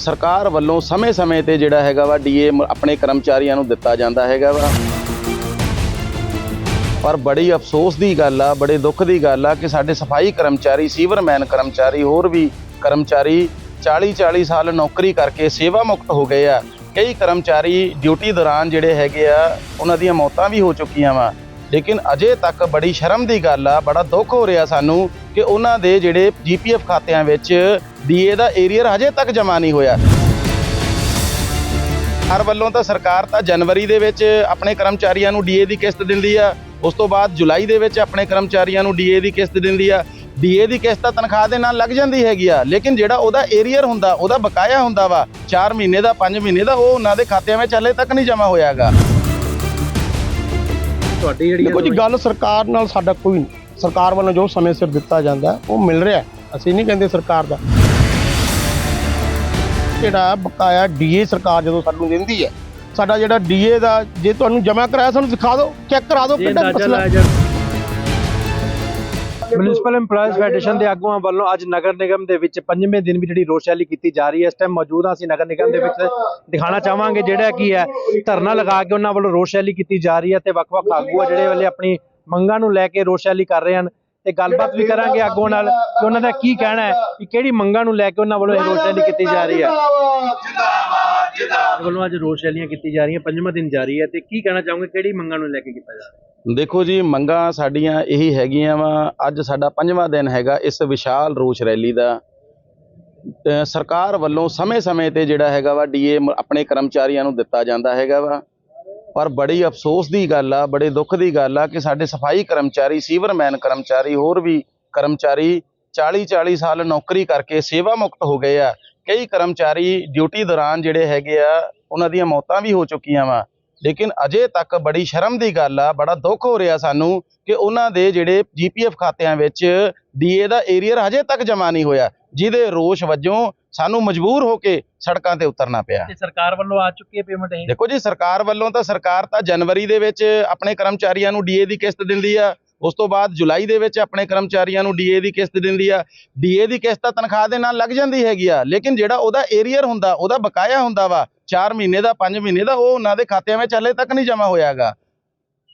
ਸਰਕਾਰ ਵੱਲੋਂ ਸਮੇਂ-ਸਮੇਂ ਤੇ ਜਿਹੜਾ ਹੈਗਾ ਵਾ ਡੀਏ ਆਪਣੇ ਕਰਮਚਾਰੀਆਂ ਨੂੰ ਦਿੱਤਾ ਜਾਂਦਾ ਹੈਗਾ ਵਾ। ਪਰ ਬੜੀ ਅਫਸੋਸ ਦੀ ਗੱਲ ਆ, ਬੜੇ ਦੁੱਖ ਦੀ ਗੱਲ ਆ ਕਿ ਸਾਡੇ ਸਫ਼ਾਈ ਕਰਮਚਾਰੀ, ਸੀਵਰਮੈਨ ਕਰਮਚਾਰੀ ਹੋਰ ਵੀ ਕਰਮਚਾਰੀ 40-40 ਸਾਲ ਨੌਕਰੀ ਕਰਕੇ ਸੇਵਾ ਮੁਕਤ ਹੋ ਗਏ ਆ। ਕਈ ਕਰਮਚਾਰੀ ਡਿਊਟੀ ਦੌਰਾਨ ਜਿਹੜੇ ਹੈਗੇ ਆ, ਉਹਨਾਂ ਦੀਆਂ ਮੌਤਾਂ ਵੀ ਹੋ ਚੁੱਕੀਆਂ ਵਾ। ਲੇਕਿਨ ਅਜੇ ਤੱਕ ਬੜੀ ਸ਼ਰਮ ਦੀ ਗੱਲ ਆ, ਬੜਾ ਦੁੱਖ ਹੋ ਰਿਹਾ ਸਾਨੂੰ ਕਿ ਉਹਨਾਂ ਦੇ ਜਿਹੜੇ ਜੀਪੀਐਫ ਖਾਤਿਆਂ ਵਿੱਚ ਡੀਏ ਦਾ ਏਰੀਅਰ ਹਜੇ ਤੱਕ ਜਮ੍ਹਾਂ ਨਹੀਂ ਹੋਇਆ। ਹਰ ਵੱਲੋਂ ਤਾਂ ਸਰਕਾਰ ਤਾਂ ਜਨਵਰੀ ਦੇ ਵਿੱਚ ਆਪਣੇ ਕਰਮਚਾਰੀਆਂ ਨੂੰ ਡੀਏ ਦੀ ਕਿਸ਼ਤ ਦਿੰਦੀ ਆ। ਉਸ ਤੋਂ ਬਾਅਦ ਜੁਲਾਈ ਦੇ ਵਿੱਚ ਆਪਣੇ ਕਰਮਚਾਰੀਆਂ ਨੂੰ ਡੀਏ ਦੀ ਕਿਸ਼ਤ ਦਿੰਦੀ ਆ। ਡੀਏ ਦੀ ਕਿਸ਼ਤ ਤਾਂ ਤਨਖਾਹ ਦੇ ਨਾਲ ਲੱਗ ਜਾਂਦੀ ਹੈਗੀ ਆ ਲੇਕਿਨ ਜਿਹੜਾ ਉਹਦਾ ਏਰੀਅਰ ਹੁੰਦਾ ਉਹਦਾ ਬਕਾਇਆ ਹੁੰਦਾ ਵਾ 4 ਮਹੀਨੇ ਦਾ 5 ਮਹੀਨੇ ਦਾ ਉਹ ਉਹਨਾਂ ਦੇ ਖਾਤਿਆਂ ਵਿੱਚ ਹਲੇ ਤੱਕ ਨਹੀਂ ਜਮ੍ਹਾਂ ਹੋਇਆਗਾ। ਤੁਹਾਡੀ ਜਿਹੜੀ ਜੀ ਗੱਲ ਸਰਕਾਰ ਨਾਲ ਸਾਡਾ ਕੋਈ ਨਹੀਂ ਸਰਕਾਰ ਵੱਲੋਂ ਜੋ ਸਮੇਂ ਸਿਰ ਦਿੱਤਾ ਜਾਂਦਾ ਉਹ ਮਿਲ ਰਿਹਾ। ਅਸੀਂ ਨਹੀਂ ਕਹਿੰਦੇ ਸਰਕਾਰ ਦਾ ਜਿਹੜਾ ਬਕਾਇਆ ਡੀਏ ਸਰਕਾਰ ਜਦੋਂ ਸਾਨੂੰ ਦਿੰਦੀ ਹੈ ਸਾਡਾ ਜਿਹੜਾ ਡੀਏ ਦਾ ਜੇ ਤੁਹਾਨੂੰ ਜਮ੍ਹਾਂ ਕਰਾਇਆ ਸਾਨੂੰ ਦਿਖਾ ਦਿਓ ਚੈੱਕ ਕਰਾ ਦਿਓ ਕਿੰਨਾ ਮਸਲਾ ਮਿਊਨਿਸਪਲ EMPLOYEES ਫੈਡਰੇਸ਼ਨ ਦੇ ਆਗੂਆਂ ਵੱਲੋਂ ਅੱਜ ਨਗਰ ਨਿਗਮ ਦੇ ਵਿੱਚ ਪੰਜਵੇਂ ਦਿਨ ਵੀ ਜਿਹੜੀ ਰੋਸ ਰੈਲੀ ਕੀਤੀ ਜਾ ਰਹੀ ਹੈ ਇਸ ਟਾਈਮ ਮੌਜੂਦ ਹਾਂ ਅਸੀਂ ਨਗਰ ਨਿਗਮ ਦੇ ਵਿੱਚ ਦਿਖਾਣਾ ਚਾਹਾਂਗੇ ਜਿਹੜਾ ਕੀ ਹੈ ਧਰਨਾ ਲਗਾ ਕੇ ਉਹਨਾਂ ਵੱਲੋਂ ਰੋਸ ਰੈਲੀ ਕੀਤੀ ਜਾ ਰਹੀ ਹੈ ਤੇ ਵੱਖ-ਵੱਖ ਆਗੂ ਆ ਜਿਹੜੇ ਵਾਲੇ ਆਪਣੀ ਮੰਗਾਂ ਨੂੰ ਲੈ ਕੇ ਰੋਸ ਰੈਲੀ ਕਰ ਰਹੇ ਹਨ ਤੇ ਗੱਲਬਾਤ ਵੀ ਕਰਾਂਗੇ ਆਗੂਆਂ ਨਾਲ ਕਿ ਉਹਨਾਂ ਦਾ ਕੀ ਕਹਿਣਾ ਹੈ ਕਿ ਕਿਹੜੀ ਮੰਗਾਂ ਨੂੰ ਲੈ ਕੇ ਉਹਨਾਂ ਵੱਲੋਂ ਇਹ ਰੋਸ ਰੈਲੀ ਕੀਤੀ ਜਾ ਰਹੀ ਹੈ? ਵੱਲੋਂ ਅੱਜ ਕੀਤੀ ਜਾ ਰਹੀਆਂ ਪੰਜਵਾਂ ਦਿਨ ਜਾਰੀ ਹੈ ਤੇ ਕੀ ਕਹਿਣਾ ਚਾਹੋਗੇ ਕਿਹੜੀ ਮੰਗਾਂ ਨੂੰ ਲੈ ਕੇ ਕੀਤਾ ਜਾ ਰਿਹਾ ਦੇਖੋ ਜੀ ਮੰਗਾਂ ਸਾਡੀਆਂ ਇਹੀ ਹੈਗੀਆਂ ਵਾ ਅੱਜ ਸਾਡਾ ਪੰਜਵਾਂ ਦਿਨ ਹੈਗਾ ਇਸ ਵਿਸ਼ਾਲ ਰੋਸ ਰੈਲੀ ਦਾ। ਸਰਕਾਰ ਵੱਲੋਂ ਸਮੇਂ-ਸਮੇਂ ਤੇ ਜਿਹੜਾ ਹੈਗਾ ਵਾ ਡੀਏ ਆਪਣੇ ਕਰਮਚਾਰੀਆਂ ਨੂੰ ਦਿੱਤਾ ਜਾਂਦਾ ਹੈਗਾ ਵਾ। ਪਰ ਬੜੀ ਅਫਸੋਸ ਦੀ ਗੱਲ ਆ, ਬੜੇ ਦੁੱਖ ਦੀ ਗੱਲ ਆ ਕਿ ਸਾਡੇ ਸਫ਼ਾਈ ਕਰਮਚਾਰੀ, ਸੀਵਰਮੈਨ ਕਰਮਚਾਰੀ ਹੋਰ ਵੀ ਕਰਮਚਾਰੀ 40-40 ਸਾਲ ਨੌਕਰੀ ਕਰਕੇ ਸੇਵਾ ਮੁਕਤ ਹੋ ਗਏ ਆ। ਕਈ ਕਰਮਚਾਰੀ ਡਿਊਟੀ ਦੌਰਾਨ ਜਿਹੜੇ ਹੈਗੇ ਆ, ਉਹਨਾਂ ਦੀਆਂ ਮੌਤਾਂ ਵੀ ਹੋ ਚੁੱਕੀਆਂ ਵਾ। ਲੇਕਿਨ ਅਜੇ ਤੱਕ ਬੜੀ ਸ਼ਰਮ ਦੀ ਗੱਲ ਆ ਬੜਾ ਦੁੱਖ ਹੋ ਰਿਹਾ ਸਾਨੂੰ ਕਿ ਉਹਨਾਂ ਦੇ ਜਿਹੜੇ ਜੀਪੀਐਫ ਖਾਤਿਆਂ ਵਿੱਚ ਡੀਏ ਦਾ ਏਰੀਅਰ ਹਜੇ ਤੱਕ ਜਮ੍ਹਾਂ ਨਹੀਂ ਹੋਇਆ ਜਿਹਦੇ ਰੋਸ਼ ਵਜੋਂ ਸਾਨੂੰ ਮਜਬੂਰ ਹੋ ਕੇ ਸੜਕਾਂ ਤੇ ਉਤਰਨਾ ਪਿਆ। ਤੇ ਸਰਕਾਰ ਵੱਲੋਂ ਆ ਚੁੱਕੀ ਹੈ ਪੇਮੈਂਟ ਇਹ? ਦੇਖੋ ਜੀ ਸਰਕਾਰ ਵੱਲੋਂ ਤਾਂ ਸਰਕਾਰ ਤਾਂ ਜਨਵਰੀ ਦੇ ਵਿੱਚ ਆਪਣੇ ਕਰਮਚਾਰੀਆਂ ਨੂੰ ਡੀਏ ਦੀ ਕਿਸ਼ਤ ਦਿੰਦੀ ਆ ਉਸ ਤੋਂ ਬਾਅਦ ਜੁਲਾਈ ਦੇ ਵਿੱਚ ਆਪਣੇ ਕਰਮਚਾਰੀਆਂ ਨੂੰ ਡੀਏ ਦੀ ਕਿਸ਼ਤ ਦਿੰਦੀ ਆ। ਡੀਏ ਦੀ ਕਿਸ਼ਤ ਤਾਂ ਤਨਖਾਹ ਦੇ ਨਾਲ ਲੱਗ ਜਾਂਦੀ ਹੈਗੀ ਆ ਲੇਕਿਨ ਜਿਹੜਾ ਉਹਦਾ ਏਰੀਅਰ ਹੁੰਦਾ ਉਹਦਾ ਬਕਾਇਆ ਹੁੰਦਾ ਵਾ 4 ਮਹੀਨੇ ਦਾ 5 ਮਹੀਨੇ ਦਾ ਉਹ ਉਹਨਾਂ ਦੇ ਖਾਤਿਆਂ ਵਿੱਚ ਹਲੇ ਤੱਕ ਨਹੀਂ ਜਮ੍ਹਾਂ ਹੋਇਆਗਾ।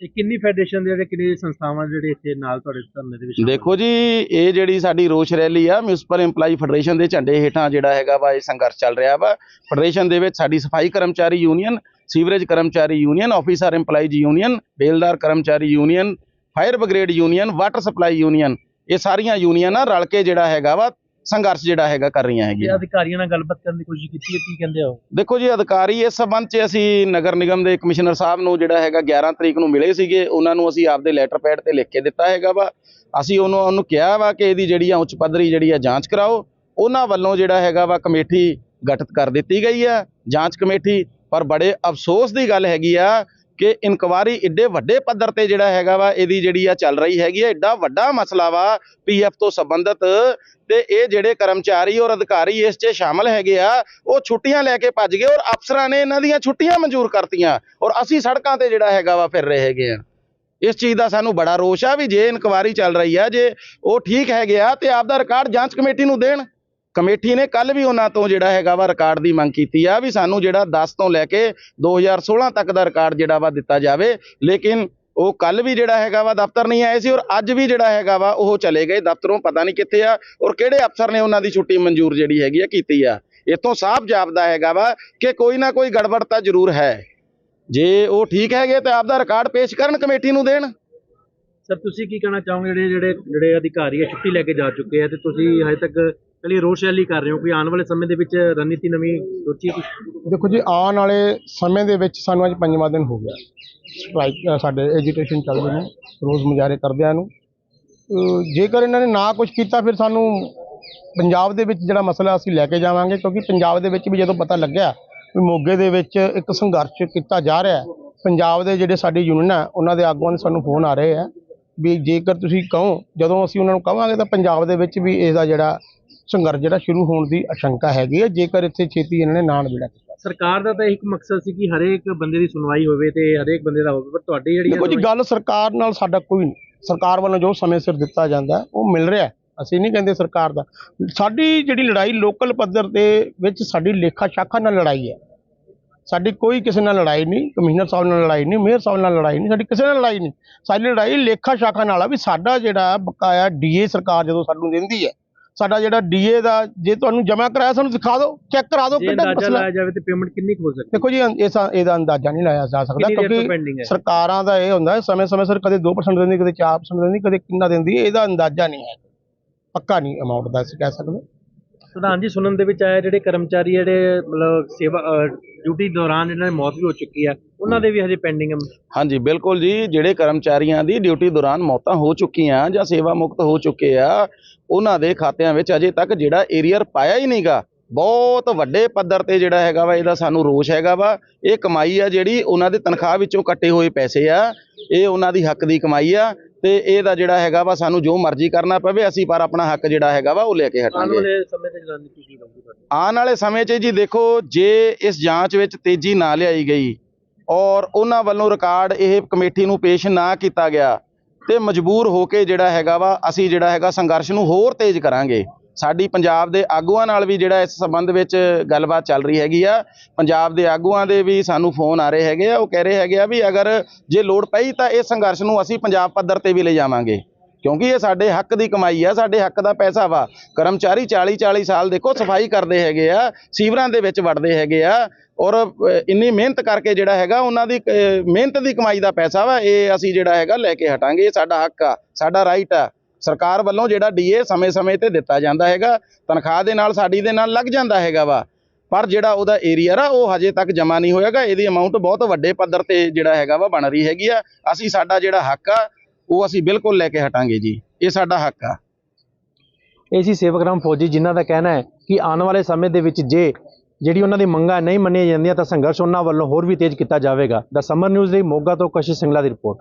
ਤੇ ਕਿੰਨੀ ਫੈਡਰੇਸ਼ਨ ਦੇ ਜਿਹੜੇ ਕਿੰਨੀ ਸੰਸਥਾਵਾਂ ਜਿਹੜੇ ਇੱਥੇ ਨਾਲ ਤੁਹਾਡੇ ਧਰਨੇ ਦੇ ਵਿੱਚ ਦੇਖੋ ਜੀ ਇਹ ਜਿਹੜੀ ਸਾਡੀ ਰੋਸ਼ ਰੈਲੀ ਆ ਮਿਊਨਿਸਪਲ EMPLOYEE ਫੈਡਰੇਸ਼ਨ ਦੇ ਝੰਡੇ ਹੇਠਾਂ ਜਿਹੜਾ ਹੈਗਾ ਵਾ ਇਹ ਸੰਘਰਸ਼ ਚੱਲ ਰਿਹਾ ਵਾ। ਫੈਡਰੇਸ਼ਨ ਦੇ ਵਿੱਚ ਸਾਡੀ ਸਫ਼ਾਈ ਕਰਮਚਾਰੀ ਯੂਨੀਅਨ ਸੀਵਰੇਜ ਕਰਮਚਾਰੀ ਯੂਨੀਅਨ ਆਫੀਸਰ EMPLOYEES ਯੂਨੀਅਨ ਬੇਲਦਾਰ ਕਰਮਚਾਰੀ union fire brigade union water supply union ਇਹ ਸਾਰੀਆਂ ਯੂਨੀਅਨਾਂ ਰਲ ਕੇ ਜਿਹੜਾ ਹੈਗਾ ਵਾ ਸੰਘਰਸ਼ ਜਿਹੜਾ ਹੈਗਾ ਕਰ ਰਹੀਆਂ ਹੈਗੀਆਂ। ਅਧਿਕਾਰੀਆਂ ਨਾਲ ਗੱਲਬਾਤ ਕਰਨ ਦੀ ਕੋਸ਼ਿਸ਼ ਕੀਤੀ ਹੈ ਕੀ ਕਹਿੰਦੇ ਹੋ? ਦੇਖੋ ਜੀ ਅਧਿਕਾਰੀ ਇਸ ਸਬੰਧ 'ਚ ਅਸੀਂ ਨਗਰ ਨਿਗਮ ਦੇ ਕਮਿਸ਼ਨਰ ਸਾਹਿਬ ਨੂੰ ਜਿਹੜਾ ਹੈਗਾ 11 ਤਰੀਕ ਨੂੰ ਮਿਲੇ ਸੀਗੇ। ਉਹਨਾਂ ਨੂੰ ਅਸੀਂ ਆਪਦੇ ਲੈਟਰ ਪੈਡ ਤੇ ਲਿਖ ਕੇ ਦਿੱਤਾ ਹੈਗਾ ਵਾ। ਅਸੀਂ ਉਹਨੂੰ ਉਹਨੂੰ ਕਿਹਾ ਵਾ ਕਿ ਇਹਦੀ ਜਿਹੜੀ ਆ ਉੱਚ ਪੱਧਰੀ ਜਿਹੜੀ ਆ ਜਾਂਚ ਕਰਾਓ। ਉਹਨਾਂ ਵੱਲੋਂ ਜਿਹੜਾ ਹੈਗਾ ਵਾ ਕਮੇਟੀ ਗਠਿਤ ਕਰ ਦਿੱਤੀ ਗਈ ਆ ਜਾਂਚ ਕਮੇਟੀ। ਪਰ ਬੜੇ ਅਫਸੋਸ ਦੀ ਗੱਲ ਹੈਗੀ ਆ ਕਿ ਇਨਕੁਆਰੀ ਇੱਡੇ ਵੱਡੇ ਪੱਧਰ ਤੇ ਜਿਹੜਾ ਹੈਗਾ ਵਾ, ਇਹਦੀ ਜਿਹੜੀ ਆ ਚੱਲ ਰਹੀ ਹੈਗੀ ਆ ਇੱਡਾ ਵੱਡਾ ਮਸਲਾ ਵਾ ਪੀਐਫ ਤੋਂ ਸੰਬੰਧਿਤ ਤੇ ਇਹ ਜਿਹੜੇ ਕਰਮਚਾਰੀ ਔਰ ਅਧਿਕਾਰੀ ਇਸ 'ਚ ਸ਼ਾਮਲ ਹੈਗੇ ਆ, ਉਹ ਛੁੱਟੀਆਂ ਲੈ ਕੇ ਭੱਜ ਗਏ ਔਰ ਅਫਸਰਾਂ ਨੇ ਇਹਨਾਂ ਦੀਆਂ ਛੁੱਟੀਆਂ ਮਨਜ਼ੂਰ ਕਰਤੀਆਂ ਔਰ ਅਸੀਂ ਸੜਕਾਂ ਤੇ ਜਿਹੜਾ ਹੈਗਾ ਵਾ ਫਿਰ ਰਹੇ ਹੈਗੇ ਆ। ਇਸ ਚੀਜ਼ ਦਾ ਸਾਨੂੰ ਬੜਾ ਰੋਸ਼ ਆ ਵੀ ਜੇ ਇਨਕੁਆਰੀ ਚੱਲ ਰਹੀ ਆ, ਜੇ ਉਹ ਠੀਕ ਹੈਗੇ ਆ ਤੇ ਆਪਦਾ ਰਿਕਾਰਡ ਜਾਂਚ ਕਮੇਟੀ ਨੂੰ ਦੇਣ। ਕਮੇਟੀ ਨੇ ਕੱਲ ਵੀ ਉਹਨਾਂ ਤੋਂ ਜਿਹੜਾ ਹੈਗਾ ਵਾ ਰਿਕਾਰਡ ਦੀ ਮੰਗ ਕੀਤੀ ਆ ਵੀ ਸਾਨੂੰ ਜਿਹੜਾ 10 ਤੋਂ ਲੈ ਕੇ 2016 ਤੱਕ ਦਾ ਰਿਕਾਰਡ ਜਿਹੜਾ ਵਾ ਦਿੱਤਾ ਜਾਵੇ। ਲੇਕਿਨ ਉਹ ਕੱਲ ਵੀ ਜਿਹੜਾ ਹੈਗਾ ਵਾ ਦਫ਼ਤਰ ਨਹੀਂ ਆਏ ਸੀ ਔਰ ਅੱਜ ਵੀ ਜਿਹੜਾ ਹੈਗਾ ਵਾ ਉਹ ਚਲੇ ਗਏ ਦਫ਼ਤਰੋਂ, ਪਤਾ ਨਹੀਂ ਕਿੱਥੇ ਆ ਔਰ ਕਿਹੜੇ ਅਫਸਰ ਨੇ ਉਹਨਾਂ ਦੀ ਛੁੱਟੀ ਮਨਜ਼ੂਰ ਜਿਹੜੀ ਹੈਗੀ ਆ ਕੀਤੀ ਆ। ਇਤੋਂ ਸਾਫ਼ ਜਾਪਦਾ ਹੈਗਾ ਵਾ ਕਿ ਕੋਈ ਨਾ ਕੋਈ ਗੜਬੜ ਤਾਂ ਜ਼ਰੂਰ ਹੈ। ਜੇ ਉਹ ਠੀਕ ਹੈਗੇ ਤਾਂ ਆਪਦਾ ਰਿਕਾਰਡ ਪੇਸ਼ ਕਰਨ ਕਮੇਟੀ ਨੂੰ ਦੇਣ। ਸਰ, ਤੁਸੀਂ ਕੀ ਕਹਿਣਾ ਚਾਹੋਗੇ? ਜਿਹੜੇ ਜਿਹੜੇ ਜਿਹੜੇ ਅਧਿਕਾਰੀ ਆ, ਛੁੱਟੀ ਲੈ ਕੇ ਜਾ ਚੁੱਕੇ ਆ ਤੇ ਤੁਸੀਂ ਹਜੇ ਤੱਕ ਕੱਲੀ ਰੋਸ਼ ਰੈਲੀ ਕਰ ਰਹੇ ਹੋ, ਕੋਈ ਆਉਣ ਵਾਲੇ ਸਮੇਂ ਦੇ ਵਿੱਚ ਰਣਨੀਤੀ ਨਵੀਂ ਸੋਚੀ ਹੈ ਕੁਝ ਦੇਖੋ ਜੀ, ਆਉਣ ਵਾਲੇ ਸਮੇਂ ਦੇ ਵਿੱਚ ਸਾਨੂੰ ਅੱਜ ਪੰਜਵਾਂ ਦਿਨ ਹੋ ਗਿਆ। ਸਟ੍ਰਾਈਕ ਸਾਡੇ ਐਜੀਟੇਸ਼ਨ ਚੱਲ ਰਹੇ ਨੇ, ਰੋਜ਼ ਮੁਜ਼ਾਹਰੇ ਕਰਦਿਆਂ ਨੂੰ ਜੇਕਰ ਇਹਨਾਂ ਨੇ ਨਾ ਕੁਝ ਕੀਤਾ, ਫਿਰ ਸਾਨੂੰ ਪੰਜਾਬ ਦੇ ਵਿੱਚ ਜਿਹੜਾ ਮਸਲਾ ਅਸੀਂ ਲੈ ਕੇ ਜਾਵਾਂਗੇ, ਕਿਉਂਕਿ ਪੰਜਾਬ ਦੇ ਵਿੱਚ ਵੀ ਜਦੋਂ ਪਤਾ ਲੱਗਿਆ ਵੀ ਮੋਗੇ ਦੇ ਵਿੱਚ ਇੱਕ ਸੰਘਰਸ਼ ਕੀਤਾ ਜਾ ਰਿਹਾ ਪੰਜਾਬ ਦੇ ਜਿਹੜੇ ਸਾਡੀ ਯੂਨੀਅਨ ਆ ਉਹਨਾਂ ਦੇ ਆਗੂਆਂ ਦੇ ਸਾਨੂੰ ਫੋਨ ਆ ਰਹੇ ਆ ਵੀ ਜੇਕਰ ਤੁਸੀਂ ਕਹੋ ਜਦੋਂ ਅਸੀਂ ਉਹਨਾਂ ਨੂੰ ਕਵਾਂਗੇ ਤਾਂ ਪੰਜਾਬ ਦੇ ਵਿੱਚ ਵੀ ਇਸ ਦਾ ਜਿਹੜਾ ਸੰਘਰਸ਼ ਜਿਹੜਾ ਸ਼ੁਰੂ ਹੋਣ ਦੀ ਆਸ਼ੰਕਾ ਹੈਗੀ ਹੈ ਜੇਕਰ ਇੱਥੇ ਛੇਤੀ ਇਹਨਾਂ ਨੇ ਨਾ ਨਿਬੇੜਾ ਕੀਤਾ ਸਰਕਾਰ ਦਾ ਤਾਂ ਇੱਕ ਮਕਸਦ ਸੀ ਕਿ ਹਰੇਕ ਬੰਦੇ ਦੀ ਸੁਣਵਾਈ ਹੋਵੇ ਤੇ ਹਰੇਕ ਬੰਦੇ ਦਾ ਹੋਵੇ ਪਰ ਤੁਹਾਡੀ ਜਿਹੜੀ ਦੇਖੋ ਜੀ ਗੱਲ ਸਰਕਾਰ ਨਾਲ ਸਾਡਾ ਕੋਈ ਨਹੀਂ। ਸਰਕਾਰ ਵੱਲੋਂ ਜੋ ਸਮੇਂ ਸਿਰ ਦਿੱਤਾ ਜਾਂਦਾ ਉਹ ਮਿਲ ਰਿਹਾ। ਅਸੀਂ ਨਹੀਂ ਕਹਿੰਦੇ ਸਰਕਾਰ ਦਾ। ਸਾਡੀ ਜਿਹੜੀ ਲੜਾਈ ਲੋਕਲ ਪੱਧਰ ਤੇ ਵਿੱਚ ਸਾਡੀ ਲੇਖਾ ਸ਼ਾਖਾ ਨਾਲ ਲੜਾਈ ਹੈ। ਸਾਡੀ ਕੋਈ ਕਿਸੇ ਨਾਲ ਲੜਾਈ ਨਹੀਂ ਕਮਿਸ਼ਨਰ ਸਾਹਿਬ ਨਾਲ ਲੜਾਈ ਨਹੀਂ ਮੇਅਰ ਸਾਹਿਬ ਨਾਲ ਲੜਾਈ ਨਹੀਂ ਸਾਡੀ ਕਿਸੇ ਨਾਲ ਲੜਾਈ ਨਹੀਂ। ਸਾਡੀ ਲੜਾਈ ਲੇਖਾ ਸ਼ਾਖਾ ਨਾਲ ਆ ਵੀ ਸਾਡਾ ਜਿਹੜਾ ਬਕਾਇਆ ਡੀਏ ਸਰਕਾਰ ਜਦੋਂ ਸਾਨੂੰ ਦਿੰਦੀ ਹੈ ਸਾਡਾ ਜਿਹੜਾ ਡੀਏ ਦਾ ਜੇ ਤੁਹਾਨੂੰ ਜਮ੍ਹਾਂ ਕਰਾਇਆ ਸਾਨੂੰ ਦਿਖਾ ਦਿਓ ਚੈੱਕ ਕਰਾ ਦਿਓ ਕਿੰਨਾ ਮਸਲਾ ਲਾਇਆ ਜਾਵੇ ਤੇ ਪੇਮੈਂਟ ਕਿੰਨੀ ਹੋ ਸਕਦੀ ਦੇਖੋ ਜੀ ਇਸ ਇਹਦਾ ਅੰਦਾਜ਼ਾ ਨਹੀਂ ਲਾਇਆ ਜਾ ਸਕਦਾ ਕਿਉਂਕਿ ਸਰਕਾਰਾਂ ਦਾ ਇਹ ਹੁੰਦਾ ਹੈ ਸਮੇਂ ਸਮੇਂ ਸਿਰ ਕਦੇ 2% ਦਿੰਦੀ ਕਦੇ 4% ਦਿੰਦੀ ਕਦੇ ਕਿੰਨਾ ਦਿੰਦੀ ਇਹਦਾ ਅੰਦਾਜ਼ਾ ਨਹੀਂ ਹੈ। ਪੱਕਾ ਨਹੀਂ ਅਮਾਉਂਟ ਦਾ ਅਸੀਂ ਕਹਿ ਸਕਦੇ। ਪ੍ਰਧਾਨ ਜੀ, ਸੁਣਨ ਦੇ ਵਿੱਚ ਆਇਆ ਜਿਹੜੇ ਕਰਮਚਾਰੀ, ਜਿਹੜੇ ਮਤਲਬ ਸੇਵਾ ਡਿਊਟੀ ਦੌਰਾਨ ਇਹਨਾਂ ਦੀ ਮੌਤ ਵੀ ਹੋ ਚੁੱਕੀ ਆ, ਉਹਨਾਂ ਦੇ ਵੀ ਹਜੇ ਪੈਂਡਿੰਗ ਹਾਂਜੀ, ਬਿਲਕੁਲ ਜੀ, ਜਿਹੜੇ ਕਰਮਚਾਰੀਆਂ ਦੀ ਡਿਊਟੀ ਦੌਰਾਨ ਮੌਤਾਂ ਹੋ ਚੁੱਕੀਆਂ ਜਾਂ ਸੇਵਾ ਮੁਕਤ ਹੋ ਚੁੱਕੇ ਆ, ਉਹਨਾਂ ਦੇ ਖਾਤਿਆਂ ਵਿੱਚ ਅਜੇ ਤੱਕ ਜਿਹੜਾ ਏਰੀਅਰ ਪਾਇਆ ਹੀ ਨਹੀਂਗਾ। ਬਹੁਤ ਵੱਡੇ ਪੱਧਰ ਤੇ ਜਿਹੜਾ ਹੈਗਾ ਵਾ, ਇਹਦਾ ਸਾਨੂੰ ਰੋਸ਼ ਹੈਗਾ ਵਾ। ਇਹ ਕਮਾਈ ਆ ਜਿਹੜੀ ਉਹਨਾਂ ਦੇ ਤਨਖਾਹ ਵਿੱਚੋਂ ਕੱਟੇ ਹੋਏ ਪੈਸੇ ਆ, ਇਹ ਉਹਨਾਂ ਦੀ ਹੱਕ ਦੀ ਕਮਾਈ ਆ। ਤੇ ਇਹਦਾ ਜਿਹੜਾ ਹੈਗਾ ਵਾ ਸਾਨੂੰ ਜੋ ਮਰਜ਼ੀ ਕਰਨਾ ਪਵੇ ਅਸੀਂ ਪਰ ਆਪਣਾ ਹੱਕ ਜਿਹੜਾ ਹੈਗਾ ਵਾ ਉਹ ਲੈ ਕੇ ਆਉਣ ਹਟਾਂਗੇ ਵਾਲੇ ਸਮੇਂ ਤੇ ਰਣਨੀਤੀ ਕੀ ਰਹੂਗੀ ਤੁਹਾਡੀ? ਆਉਣ ਵਾਲੇ ਸਮੇਂ 'ਚ ਜੀ ਦੇਖੋ ਜੇ ਇਸ ਜਾਂਚ ਵਿੱਚ ਤੇਜ਼ੀ ਨਾ ਲਿਆਈ ਗਈ ਔਰ ਉਹਨਾਂ ਵੱਲੋਂ ਰਿਕਾਰਡ ਇਹ ਕਮੇਟੀ ਨੂੰ ਪੇਸ਼ ਨਾ ਕੀਤਾ ਗਿਆ ਤੇ ਮਜਬੂਰ ਹੋ ਕੇ ਜਿਹੜਾ ਹੈਗਾ ਵਾ ਅਸੀਂ ਜਿਹੜਾ ਹੈਗਾ ਸੰਘਰਸ਼ ਨੂੰ ਹੋਰ ਤੇਜ਼ ਕਰਾਂਗੇ। ਸਾਡੀ ਪੰਜਾਬ ਦੇ ਆਗੂਆਂ ਨਾਲ ਵੀ ਜਿਹੜਾ ਇਸ ਸੰਬੰਧ ਵਿੱਚ ਗੱਲਬਾਤ ਚੱਲ ਰਹੀ ਹੈਗੀ ਆ। ਪੰਜਾਬ ਦੇ ਆਗੂਆਂ ਦੇ ਵੀ ਸਾਨੂੰ ਫੋਨ ਆ ਰਹੇ ਹੈਗੇ ਆ। ਉਹ ਕਹਿ ਰਹੇ ਹੈਗੇ ਆ ਵੀ ਅਗਰ ਜੇ ਲੋੜ ਪਈ ਤਾਂ ਇਹ ਸੰਘਰਸ਼ ਨੂੰ ਅਸੀਂ ਪੰਜਾਬ ਪੱਧਰ ਤੇ ਵੀ ਲੈ ਜਾਵਾਂਗੇ। ਕਿਉਂਕਿ ਇਹ ਸਾਡੇ ਹੱਕ ਦੀ ਕਮਾਈ ਆ ਸਾਡੇ ਹੱਕ ਦਾ ਪੈਸਾ ਵਾ। ਕਰਮਚਾਰੀ 40 40 ਸਾਲ ਦੇਖੋ ਸਫ਼ਾਈ ਕਰਦੇ ਹੈਗੇ ਆ ਸੀਵਰਾਂ ਦੇ ਵਿੱਚ ਵੜਦੇ ਹੈਗੇ ਆ। ਔਰ ਇੰਨੀ ਮਿਹਨਤ ਕਰਕੇ ਜਿਹੜਾ ਹੈਗਾ ਉਹਨਾਂ ਦੀ ਅ, ਮਿਹਨਤ ਦੀ ਕਮਾਈ ਦਾ ਪੈਸਾ ਵਾ ਇਹ ਅਸੀਂ ਜਿਹੜਾ ਹੈਗਾ ਲੈ ਕੇ ਹਟਾਂਗੇ। ਇਹ ਸਾਡਾ ਹੱਕ ਆ ਸਾਡਾ ਰਾਈਟ ਆ। ਸਰਕਾਰ ਵੱਲੋਂ ਜਿਹੜਾ ਡੀਏ ਸਮੇਂ-ਸਮੇਂ ਤੇ ਦਿੱਤਾ ਜਾਂਦਾ ਹੈਗਾ, ਤਨਖਾਹ ਦੇ ਨਾਲ ਸਾਡੀ ਦੇ ਨਾਲ ਲੱਗ ਜਾਂਦਾ ਹੈਗਾ ਵਾ। ਪਰ ਜਿਹੜਾ ਉਹਦਾ ਏਰੀਆ ਆ ਉਹ ਹਜੇ ਤੱਕ ਜਮਾ ਨਹੀਂ ਹੋਇਆਗਾ, ਇਹਦੀ ਅਮਾਉਂਟ ਬਹੁਤ ਵੱਡੇ ਪੱਧਰ ਤੇ ਜਿਹੜਾ ਹੈਗਾ ਵਾ ਬਣ ਰਹੀ ਹੈਗੀ ਆ। ਅਸੀਂ ਸਾਡਾ ਜਿਹੜਾ ਹੱਕ ਆ, ਉਹ ਅਸੀਂ ਬਿਲਕੁਲ ਲੈ ਕੇ ਹਟਾਂਗੇ ਜੀ। ਇਹ ਸਾਡਾ ਹੱਕ ਆ। ਇਹ ਸੀ ਸੇਵਕ ਰਾਮ ਫੌਜੀ, ਜਿਨ੍ਹਾਂ ਦਾ ਕਹਿਣਾ ਹੈ ਕਿ ਆਉਣ ਵਾਲੇ ਸਮੇਂ ਦੇ ਵਿੱਚ ਜੇ ਜਿਹੜੀ ਉਹਨਾਂ ਦੀ ਮੰਗਾਂ ਨਹੀਂ ਮੰਨੀਆਂ ਜਾਂਦੀਆਂ, ਤਾਂ ਸੰਘਰਸ਼ ਉਹਨਾਂ ਵੱਲੋਂ ਹੋਰ ਵੀ ਤੇਜ਼ ਕੀਤਾ ਜਾਵੇਗਾ। ਦਾ ਸਮਰ ਨਿਊਜ਼ ਲਈ ਮੋਗਾ ਤੋਂ ਕਸ਼ਿਸ਼ ਸਿੰਗਲਾ ਦੀ ਰਿਪੋਰਟ।